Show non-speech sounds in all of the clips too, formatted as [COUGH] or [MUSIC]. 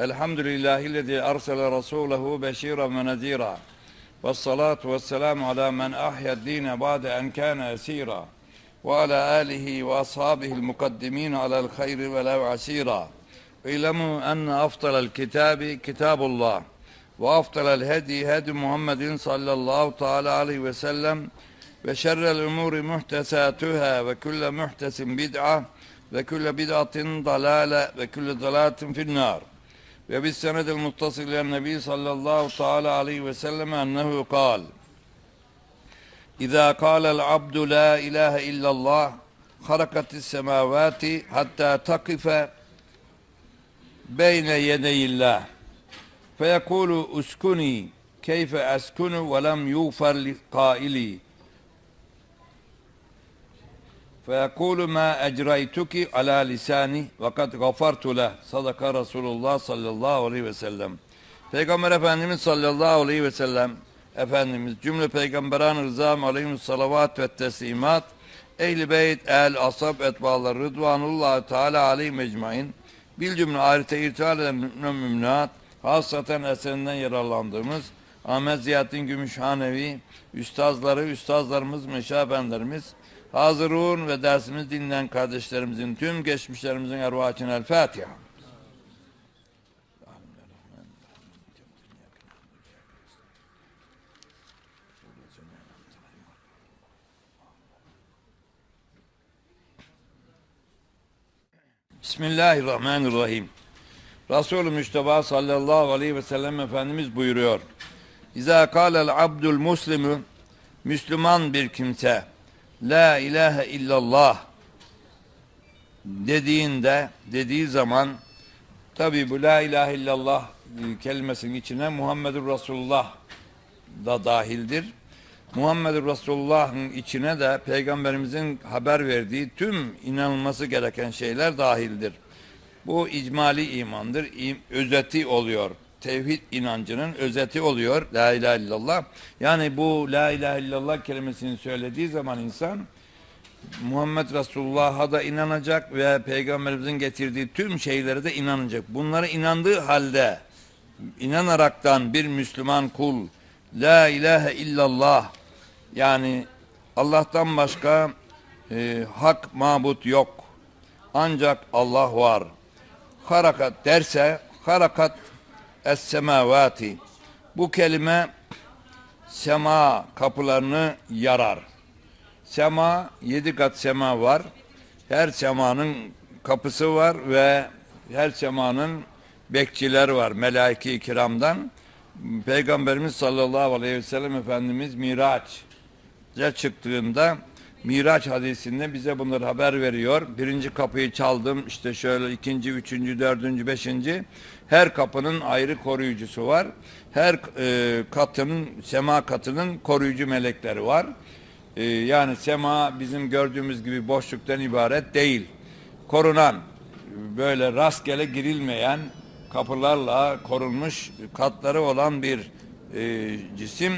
الحمد لله الذي أرسل رسوله بشيرا ونذيرا والصلاة والسلام على من أحيا الدين بعد أن كان أسيرا وعلى آله وأصحابه المقدمين على الخير ولو عسيرا. اعلموا أن أفضل الكتاب كتاب الله وأفضل الهدي هدي محمد صلى الله تعالى عليه وسلم وشر الأمور محتساتها وكل محتس بدعة وكل بدعة ضلالة وكل ضلالة في النار. Dalâle ve külle dalâtin finnâr. Ve bis senedil muttasil ile Nebi sallallahu teala aleyhi ve sellem ennehu kal. İza kâlel abdu la ilahe illallah harakatis semavati hatta takife beyne yedeyillah. Feyekulu uskuni keyfe eskunu ve lem yufer li kaili. فيقول ما أجريتك على لساني وقد غفرت له صدق Resulullah sallallahu aleyhi ve sellem Peygamber Efendimiz sallallahu aleyhi ve sellem Efendimiz cümle peygamberan rızam aleyhim salavat ve teslimat ehli beyt el asab etbalar rıdvanullah teala aleyhi mecmain bil cümle ahirete irtihal eden müminat hasaten eserinden yararlandığımız Ahmet Ziyaddin Gümüşhanevi üstazları, üstazlarımız, meşabenlerimiz Hazırun ve dersimiz dinleyen kardeşlerimizin tüm geçmişlerimizin ervahine el Fatiha. Bismillahirrahmanirrahim. Resulü Müstafa sallallahu aleyhi ve sellem Efendimiz buyuruyor. İza kâlel abdul muslimu Müslüman bir kimse La ilahe illallah dediğinde dediği zaman tabi bu la ilahe illallah kelimesinin içine Muhammedur Resulullah da dahildir. Muhammedur Resulullah'ın içine de peygamberimizin haber verdiği tüm inanılması gereken şeyler dahildir. Bu icmali imandır. Özeti oluyor. Tevhid inancının özeti oluyor. La ilahe illallah. Yani bu la ilahe illallah kelimesini söylediği zaman insan Muhammed Resulullah'a da inanacak ve Peygamberimizin getirdiği tüm şeylere de inanacak. Bunlara inandığı halde inanaraktan bir Müslüman kul La ilahe illallah yani Allah'tan başka e, hak mabut yok. Ancak Allah var. Harakat derse harakat es semavati. Bu kelime sema kapılarını yarar. Sema yedi kat sema var. Her semanın kapısı var ve her semanın bekçiler var melaike-i kiramdan. Peygamberimiz sallallahu aleyhi ve sellem Efendimiz Miraç'a çıktığında Miraç hadisinde bize bunları haber veriyor. Birinci kapıyı çaldım işte şöyle ikinci, üçüncü, dördüncü, beşinci. Her kapının ayrı koruyucusu var. Her e, katının, sema katının koruyucu melekleri var. E, yani sema bizim gördüğümüz gibi boşluktan ibaret değil. Korunan, böyle rastgele girilmeyen kapılarla korunmuş katları olan bir e, cisim.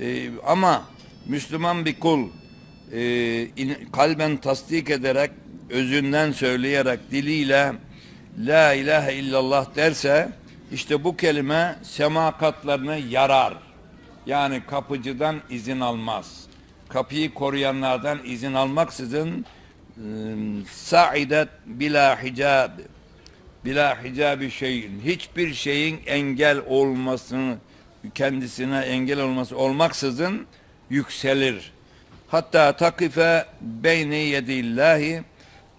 E, ama Müslüman bir kul e, kalben tasdik ederek, özünden söyleyerek, diliyle La ilahe illallah derse işte bu kelime sema katlarını yarar. Yani kapıcıdan izin almaz. Kapıyı koruyanlardan izin almaksızın ıı, sa'idet bila hicab bila hicabi şeyin hiçbir şeyin engel olmasını kendisine engel olması olmaksızın yükselir. Hatta takife beyni yedillahi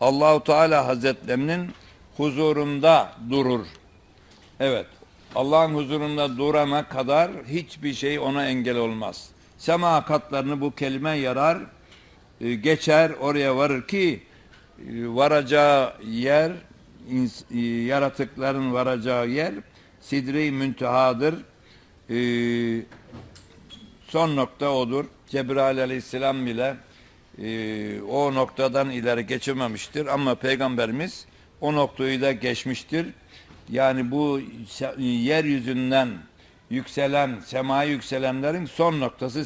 Allahu Teala Hazretlerinin huzurunda durur. Evet. Allah'ın huzurunda durana kadar hiçbir şey ona engel olmaz. Sema katlarını bu kelime yarar, e, geçer, oraya varır ki e, varacağı yer, e, yaratıkların varacağı yer Sidre-i müntehadır. Son nokta odur. Cebrail aleyhisselam bile e, o noktadan ileri geçememiştir ama peygamberimiz o noktayı da geçmiştir. Yani bu yeryüzünden yükselen, semaya yükselenlerin son noktası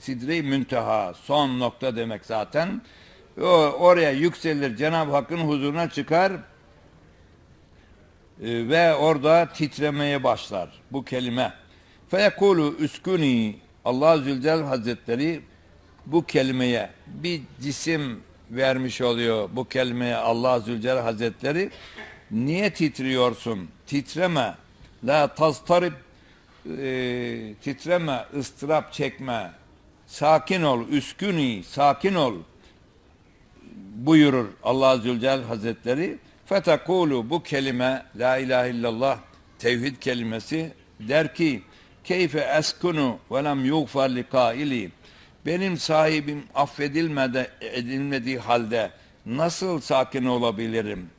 sidre-i münteha. Son nokta demek zaten. O, oraya yükselir, Cenab-ı Hakk'ın huzuruna çıkar e, ve orada titremeye başlar bu kelime. Feyekulu üskuni Allah Zülcel Hazretleri bu kelimeye bir cisim vermiş oluyor bu kelimeye Allah Zülcel Hazretleri. Niye titriyorsun? Titreme. La tastarib e, titreme, ıstırap çekme. Sakin ol, üsküni, sakin ol buyurur Allah Zülcel Hazretleri. Fetekulu bu kelime la ilahe illallah tevhid kelimesi der ki keyfe eskunu ve lem yuğfar li benim sahibim affedilmedi edilmediği halde nasıl sakin olabilirim?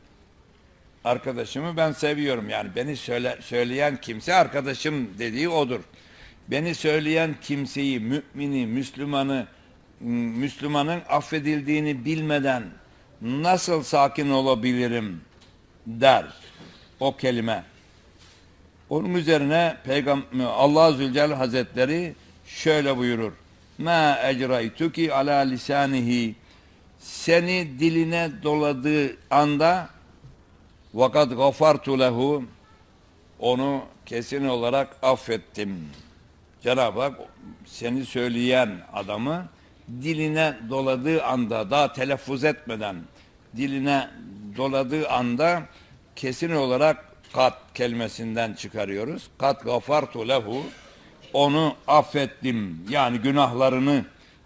Arkadaşımı ben seviyorum yani beni söyle, söyleyen kimse arkadaşım dediği odur. Beni söyleyen kimseyi, mümini, Müslümanı, Müslümanın affedildiğini bilmeden nasıl sakin olabilirim der o kelime. Onun üzerine Peygamber Allah Zülcelal Hazretleri şöyle buyurur. Ma ecraytuki ala lisanihi seni diline doladığı anda vakat gafartu lehu onu kesin olarak affettim. Cenab-ı Hak seni söyleyen adamı diline doladığı anda daha telaffuz etmeden diline doladığı anda kesin olarak kat kelimesinden çıkarıyoruz. Kat gafartu lehu onu affettim. Yani günahlarını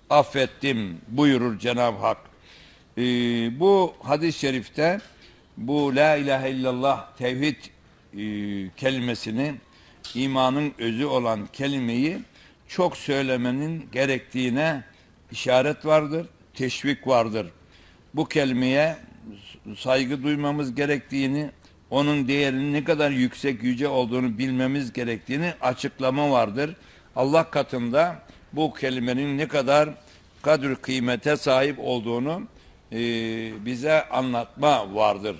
affettim buyurur Cenab-ı Hak. Ee, bu hadis-i şerifte bu la ilahe illallah tevhid e, kelimesini imanın özü olan kelimeyi çok söylemenin gerektiğine işaret vardır, teşvik vardır. Bu kelimeye saygı duymamız gerektiğini onun değerinin ne kadar yüksek yüce olduğunu bilmemiz gerektiğini açıklama vardır. Allah katında bu kelimenin ne kadar kadr kıymete sahip olduğunu e, bize anlatma vardır.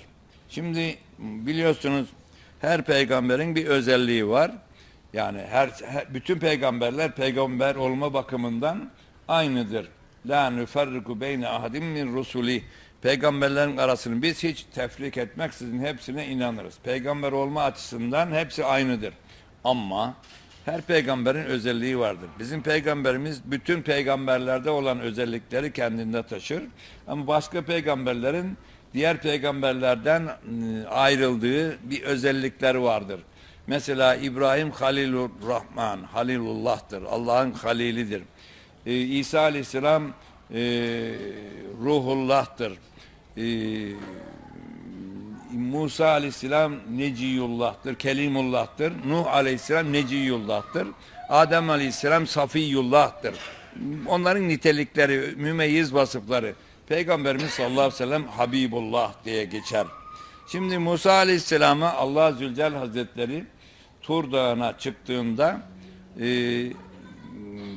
Şimdi biliyorsunuz her peygamberin bir özelliği var. Yani her, her bütün peygamberler peygamber olma bakımından aynıdır. La nuferriku beyne ahadim min rusuli. Peygamberlerin arasını biz hiç tefrik etmeksizin hepsine inanırız. Peygamber olma açısından hepsi aynıdır. Ama her peygamberin özelliği vardır. Bizim peygamberimiz bütün peygamberlerde olan özellikleri kendinde taşır. Ama başka peygamberlerin diğer peygamberlerden ıı, ayrıldığı bir özellikleri vardır. Mesela İbrahim Halilur Rahman, Halilullah'tır. Allah'ın halilidir. Ee, İsa Aleyhisselam e, ruhullah'tır. E, Musa aleyhisselam neciyullah'tır, kelimullah'tır. Nuh aleyhisselam neciyullah'tır. Adem aleyhisselam safiyullah'tır. Onların nitelikleri, mümeyyiz vasıfları. Peygamberimiz sallallahu aleyhi ve sellem Habibullah diye geçer. Şimdi Musa aleyhisselama Allah Zülcel Hazretleri Tur Dağı'na çıktığında e,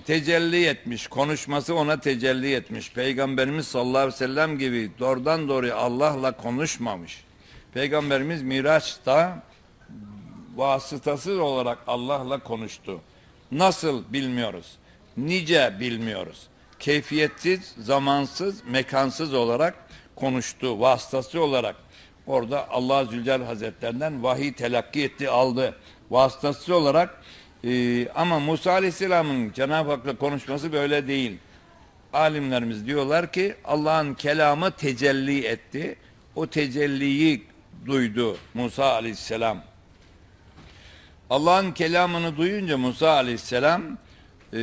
tecelli etmiş, konuşması ona tecelli etmiş. Peygamberimiz sallallahu aleyhi ve sellem gibi doğrudan doğruya Allah'la konuşmamış. Peygamberimiz Miraç'ta vasıtasız olarak Allah'la konuştu. Nasıl bilmiyoruz. Nice bilmiyoruz. Keyfiyetsiz, zamansız, mekansız olarak konuştu. Vasıtası olarak orada Allah Zülcelal Hazretlerinden vahiy telakki etti, aldı. Vasıtası olarak ee, ama Musa Aleyhisselam'ın Cenab-ı Hak'la konuşması böyle değil. Alimlerimiz diyorlar ki Allah'ın kelamı tecelli etti. O tecelliyi duydu Musa Aleyhisselam. Allah'ın kelamını duyunca Musa Aleyhisselam e,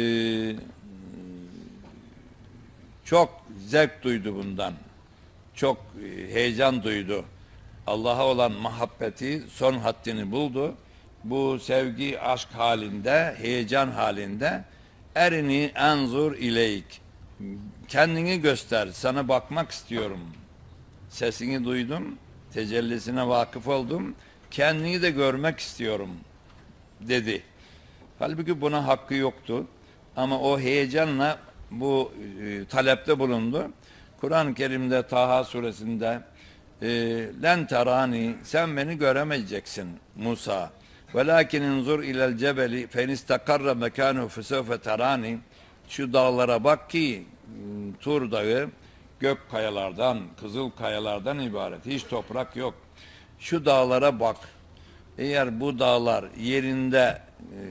çok zevk duydu bundan. Çok e, heyecan duydu. Allah'a olan muhabbeti son haddini buldu bu sevgi aşk halinde, heyecan halinde erini enzur ileyk. Kendini göster, sana bakmak istiyorum. Sesini duydum, tecellisine vakıf oldum. Kendini de görmek istiyorum. dedi. Halbuki buna hakkı yoktu. Ama o heyecanla bu e, talepte bulundu. Kur'an-ı Kerim'de Taha suresinde e, len terani sen beni göremeyeceksin Musa. Velakin inzur ilel cebeli fe istakarra mekanu fesevfe terani şu dağlara bak ki m, Tur dağı gök kayalardan, kızıl kayalardan ibaret. Hiç toprak yok. Şu dağlara bak. Eğer bu dağlar yerinde e,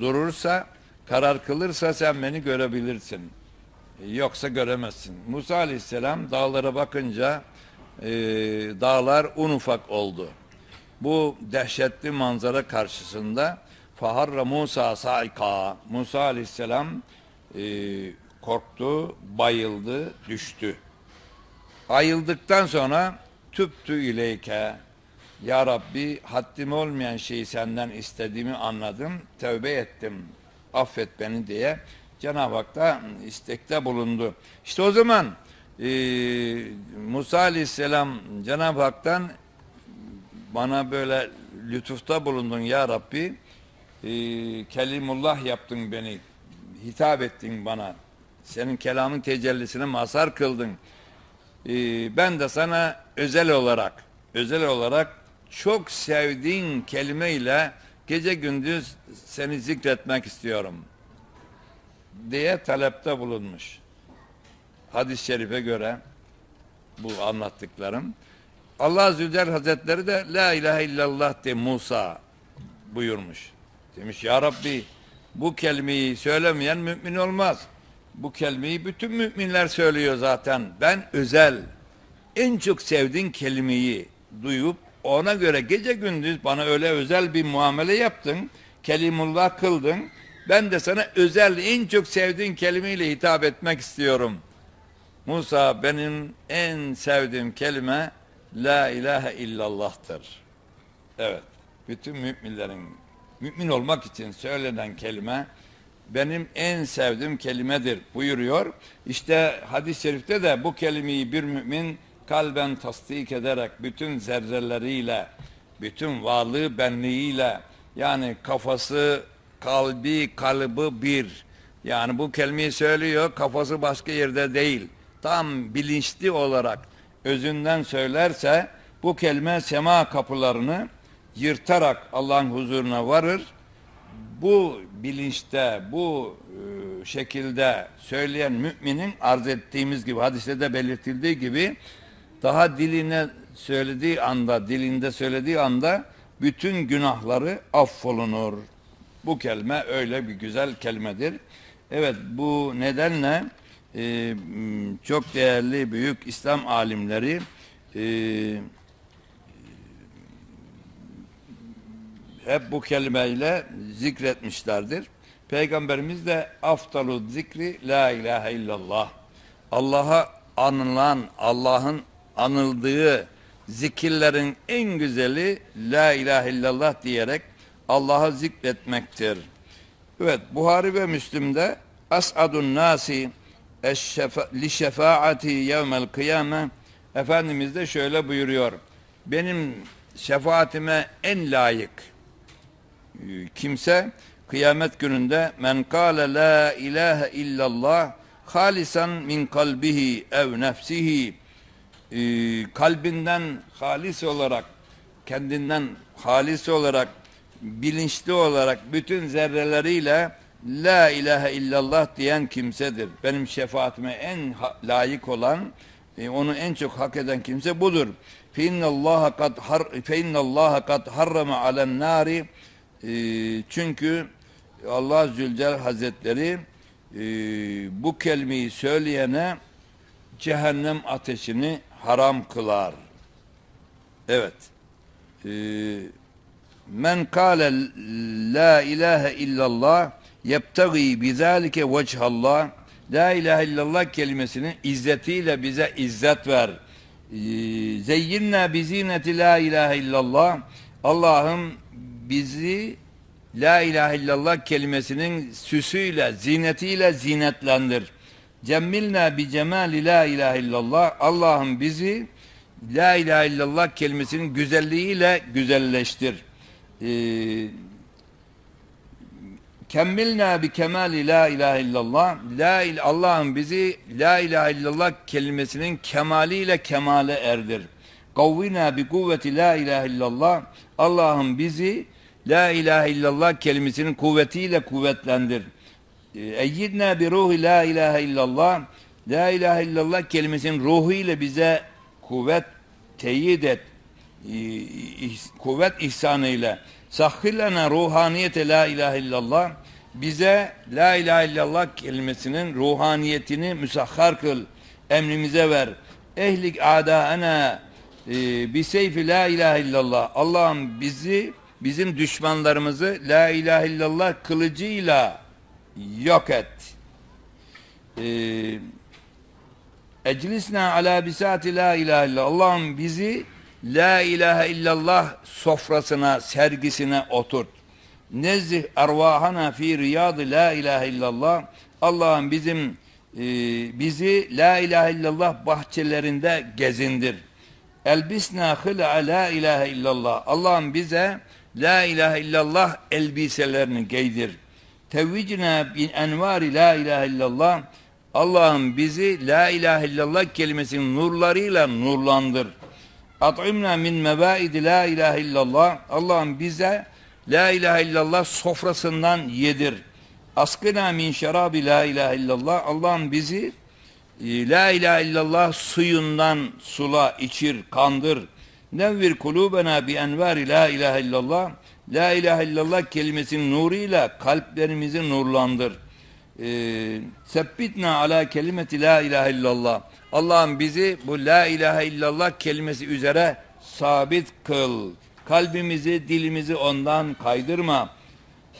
durursa, karar kılırsa sen beni görebilirsin. E, yoksa göremezsin. Musa aleyhisselam dağlara bakınca e, dağlar un ufak oldu. Bu dehşetli manzara karşısında Faharra Musa saika Musa aleyhisselam e, korktu, bayıldı, düştü. Ayıldıktan sonra tüptü ileyke Ya Rabbi haddim olmayan şeyi senden istediğimi anladım, tövbe ettim, affet beni diye Cenab-ı Hak da istekte bulundu. İşte o zaman e, Musa Aleyhisselam Cenab-ı Hak'tan bana böyle lütufta bulundun ya Rabbi. E, Kelimullah yaptın beni. Hitap ettin bana. Senin kelamın tecellisine mazhar kıldın. E, ben de sana özel olarak özel olarak çok sevdiğin kelimeyle gece gündüz seni zikretmek istiyorum diye talepte bulunmuş. Hadis-i şerife göre bu anlattıklarım Allah Zülcelal Hazretleri de La ilahe illallah de Musa buyurmuş. Demiş ya Rabbi bu kelimeyi söylemeyen mümin olmaz. Bu kelimeyi bütün müminler söylüyor zaten. Ben özel en çok sevdiğin kelimeyi duyup ona göre gece gündüz bana öyle özel bir muamele yaptın. Kelimullah kıldın. Ben de sana özel en çok sevdiğin kelimeyle hitap etmek istiyorum. Musa benim en sevdiğim kelime La ilahe illallah'tır. Evet. Bütün müminlerin mümin olmak için söylenen kelime benim en sevdiğim kelimedir buyuruyor. İşte hadis-i şerifte de bu kelimeyi bir mümin kalben tasdik ederek bütün zerreleriyle, bütün varlığı benliğiyle yani kafası, kalbi, kalbi bir. Yani bu kelimeyi söylüyor, kafası başka yerde değil. Tam bilinçli olarak özünden söylerse bu kelime sema kapılarını yırtarak Allah'ın huzuruna varır. Bu bilinçte, bu e, şekilde söyleyen müminin arz ettiğimiz gibi, hadiste de belirtildiği gibi daha diline söylediği anda, dilinde söylediği anda bütün günahları affolunur. Bu kelime öyle bir güzel kelimedir. Evet bu nedenle e, çok değerli büyük İslam alimleri e, hep bu kelimeyle zikretmişlerdir. Peygamberimiz de aftalu zikri la ilahe illallah. Allah'a anılan, Allah'ın anıldığı zikirlerin en güzeli la ilahe illallah diyerek Allah'a zikretmektir. Evet Buhari ve Müslim'de as'adun nasi li şefaati yevmel kıyame Efendimiz de şöyle buyuruyor. Benim şefaatime en layık e, kimse kıyamet gününde men kâle la ilahe illallah halisan min kalbihi ev nefsihi e, kalbinden halis olarak kendinden halis olarak bilinçli olarak bütün zerreleriyle La ilahe illallah diyen kimsedir. Benim şefaatime en layık olan, e, onu en çok hak eden kimse budur. Feinnallaha kad har feinnallaha kad harrama alen nari e, çünkü Allah Zülcelal Hazretleri e, bu kelimeyi söyleyene cehennem ateşini haram kılar. Evet. Men kâle la ilahe illallah yebtagi bizalike vechallah La ilahe illallah kelimesinin izzetiyle bize izzet ver. Ee, zeyyinna bizineti la ilahe illallah. Allah'ım bizi la ilahe illallah kelimesinin süsüyle, zinetiyle zinetlendir. Cemmilna bi cemali la ilahe illallah. Allah'ım bizi la ilahe illallah kelimesinin güzelliğiyle güzelleştir. Ee, Kemmilna bi kemali la ilahe illallah. La il Allah'ım bizi la ilahe illallah kelimesinin kemaliyle kemale erdir. Kavvina bi kuvveti la ilahe illallah. Allah'ım bizi la ilahe illallah kelimesinin kuvvetiyle kuvvetlendir. Ee, Eyyidna bi ruhi la ilahe illallah. La ilahe illallah kelimesinin ruhu ile bize kuvvet teyit et. Ee, Kuvvet ihsanıyla. Sahhillena ruhaniyete la ilahe illallah. Bize la ilahe illallah kelimesinin ruhaniyetini müsahhar kıl. Emrimize ver. Ehlik adaena e, bi seyfi la ilahe illallah. Allah'ım bizi bizim düşmanlarımızı la ilahe illallah kılıcıyla yok et. Eee Eclisna ala bisati la ilahe illallah. Allah'ım bizi la ilahe illallah sofrasına, sergisine oturt. Nezzih arvahana fi riyadı la ilahe illallah. Allah'ım bizim e, bizi la ilahe illallah bahçelerinde gezindir. Elbisna hıla la ilahe illallah. Allah'ım bize la ilahe illallah elbiselerini giydir. Tevvicna bin envari la ilahe illallah. Allah'ım bizi la ilahe illallah kelimesinin nurlarıyla nurlandır. At'imna min mevaidi la ilahe illallah. Allah'ım bize la ilahe illallah sofrasından yedir. Askına min şerabi la ilahe illallah. Allah'ım bizi e, la ilahe illallah suyundan sula, içir, kandır. Nevvir kulubena bi envari la ilahe illallah. La ilahe illallah kelimesinin nuruyla kalplerimizi nurlandır. Ee, Sebbitna ala kelimeti la ilahe illallah. Allah'ım bizi bu la ilahe illallah kelimesi üzere sabit kıl. Kalbimizi, dilimizi ondan kaydırma.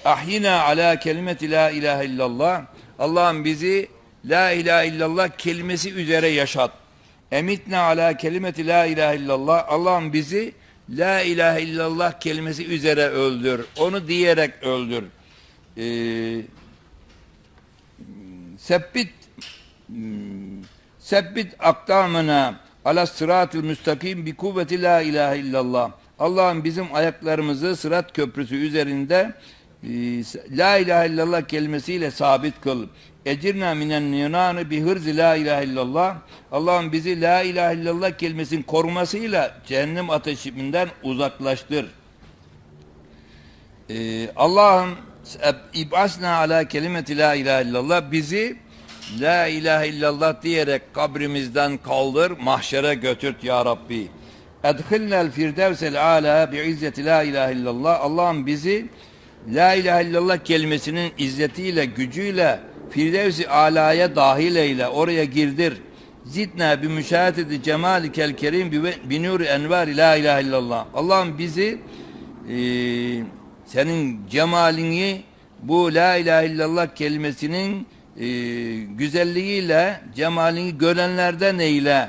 Ahyina ala kelimeti la ilahe illallah. Allah'ım bizi la ilahe illallah kelimesi üzere yaşat. Emitna ala kelimeti la ilahe illallah. Allah'ım bizi la ilahe illallah kelimesi üzere öldür. Onu diyerek öldür. Ee, sebbit sebbit akdamına ala sıratul müstakim bi kuvveti la ilahe illallah. Allah'ım bizim ayaklarımızı sırat köprüsü üzerinde e, la ilahe illallah kelimesiyle sabit kıl. Ecirna minen yunanı bi hırzi la ilahe illallah. Allah'ım bizi la ilahe illallah kelimesinin korumasıyla cehennem ateşinden uzaklaştır. Ee, Allah'ım ibasna ala kelimeti la ilahe illallah bizi la ilahe illallah diyerek kabrimizden kaldır mahşere götürt ya Rabbi. Edhilnel firdevsel ala bi izzeti la ilahe illallah. Allah'ım bizi la ilahe illallah kelimesinin izzetiyle gücüyle firdevsi alaya dahil eyle oraya girdir. Zidna bi müşahedeti cemalikel kerim bi, nuri envar la ilahe illallah. Allah'ım bizi eee senin cemalini bu la ilahe illallah kelimesinin e, güzelliğiyle cemalini görenlerden eyle.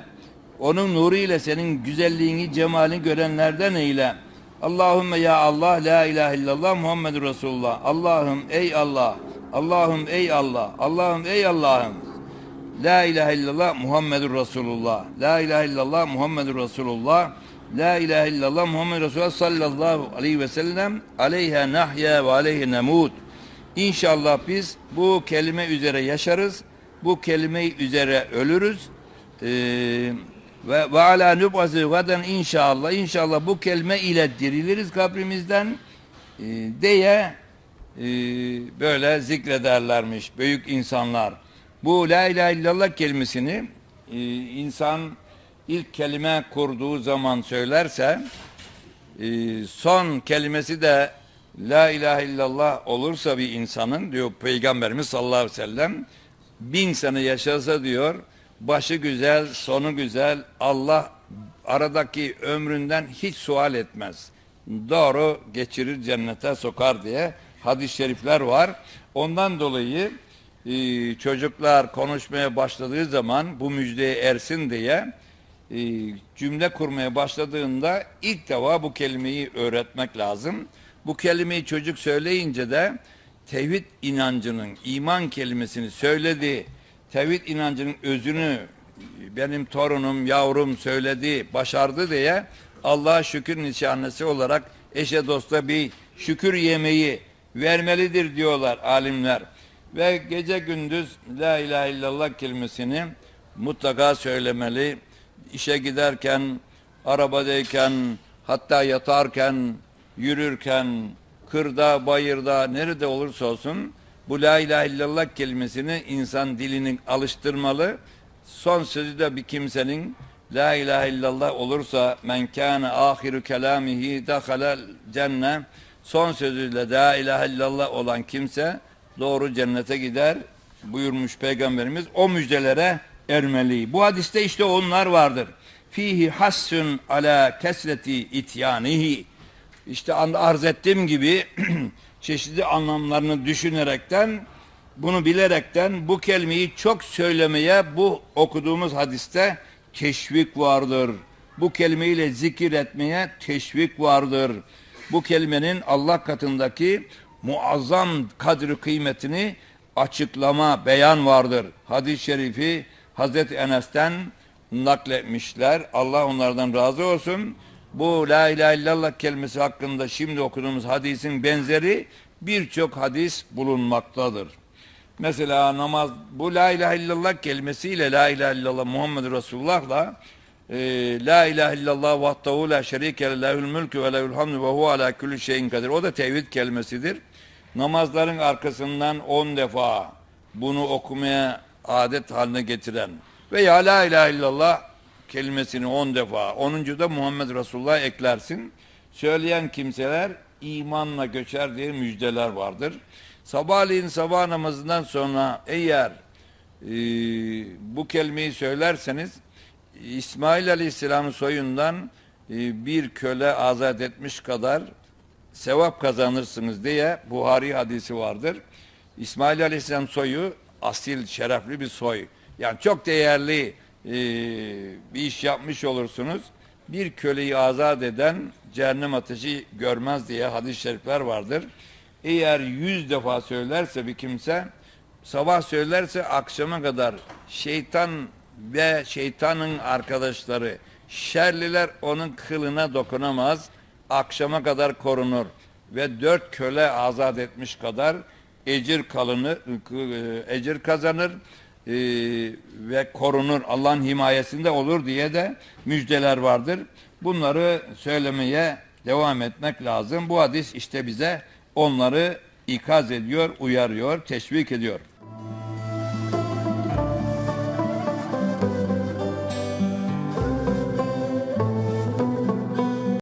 Onun nuruyla senin güzelliğini, cemalini görenlerden eyle. Allahümme ya Allah la ilahe illallah Muhammed Resulullah. Allah'ım ey Allah. Allah'ım ey Allah. Allah'ım ey Allah'ım. La ilahe illallah Muhammedur Resulullah. La ilahe illallah Muhammedur Resulullah. La ilahe illallah Muhammed Resulullah sallallahu aleyhi ve sellem aleyhe nahya ve aleyhe nemut. İnşallah biz bu kelime üzere yaşarız. Bu kelime üzere ölürüz. Ee, ve ve ala nubazı gaden inşallah inşallah bu kelime ile diriliriz kabrimizden ee, diye e, böyle zikrederlermiş büyük insanlar. Bu la ilahe illallah kelimesini e, insan ilk kelime kurduğu zaman söylerse e, son kelimesi de la ilahe illallah olursa bir insanın diyor Peygamberimiz sallallahu aleyhi ve sellem bin sene yaşasa diyor başı güzel sonu güzel Allah aradaki ömründen hiç sual etmez. Doğru geçirir cennete sokar diye hadis-i şerifler var. Ondan dolayı e, çocuklar konuşmaya başladığı zaman bu müjdeye ersin diye e, cümle kurmaya başladığında ilk defa bu kelimeyi öğretmek lazım. Bu kelimeyi çocuk söyleyince de tevhid inancının, iman kelimesini söyledi, tevhid inancının özünü benim torunum, yavrum söyledi, başardı diye Allah'a şükür nişanesi olarak eşe dosta bir şükür yemeği vermelidir diyorlar alimler. Ve gece gündüz La ilahe illallah kelimesini mutlaka söylemeli. İşe giderken, arabadayken, hatta yatarken, yürürken, kırda, bayırda, nerede olursa olsun bu La ilahe illallah kelimesini insan dilinin alıştırmalı. Son sözü de bir kimsenin La ilahe illallah olursa men kâne ahiru kelâmihi dehalel cenne son sözüyle La ilahe illallah olan kimse doğru cennete gider buyurmuş Peygamberimiz. O müjdelere ermeli. Bu hadiste işte onlar vardır. Fihi hassun ala kesreti ityanihi. İşte arz ettiğim gibi [CLEARS THROAT] çeşitli anlamlarını düşünerekten bunu bilerekten bu kelimeyi çok söylemeye bu okuduğumuz hadiste teşvik vardır. Bu kelimeyle zikir etmeye teşvik vardır. Bu kelimenin Allah katındaki muazzam kadri kıymetini açıklama, beyan vardır. Hadis-i şerifi Hazreti Enes'ten nakletmişler. Allah onlardan razı olsun. Bu La ilahe illallah kelimesi hakkında şimdi okuduğumuz hadisin benzeri birçok hadis bulunmaktadır. Mesela namaz, bu La ilahe illallah kelimesiyle La ilahe illallah Muhammed Resulullah'la e, La ilahe illallah vahdahu la şerike lehul mülkü ve lehul hamdu ve huve ala kulli şeyin kadir. O da tevhid kelimesidir. Namazların arkasından on defa bunu okumaya adet haline getiren veya La ilahe illallah kelimesini on defa, onuncu da Muhammed Resulullah eklersin. Söyleyen kimseler imanla göçer diye müjdeler vardır. Sabahleyin sabah namazından sonra eğer e, bu kelimeyi söylerseniz İsmail Aleyhisselam'ın soyundan e, bir köle azat etmiş kadar sevap kazanırsınız diye Buhari hadisi vardır. İsmail Aleyhisselam soyu asil, şerefli bir soy. Yani çok değerli e, bir iş yapmış olursunuz. Bir köleyi azat eden cehennem ateşi görmez diye hadis-i şerifler vardır. Eğer yüz defa söylerse bir kimse, sabah söylerse akşama kadar şeytan ve şeytanın arkadaşları, şerliler onun kılına dokunamaz, akşama kadar korunur ve dört köle azat etmiş kadar ecir kalını, ecir kazanır e, ve korunur. Allah'ın himayesinde olur diye de müjdeler vardır. Bunları söylemeye devam etmek lazım. Bu hadis işte bize onları ikaz ediyor, uyarıyor, teşvik ediyor.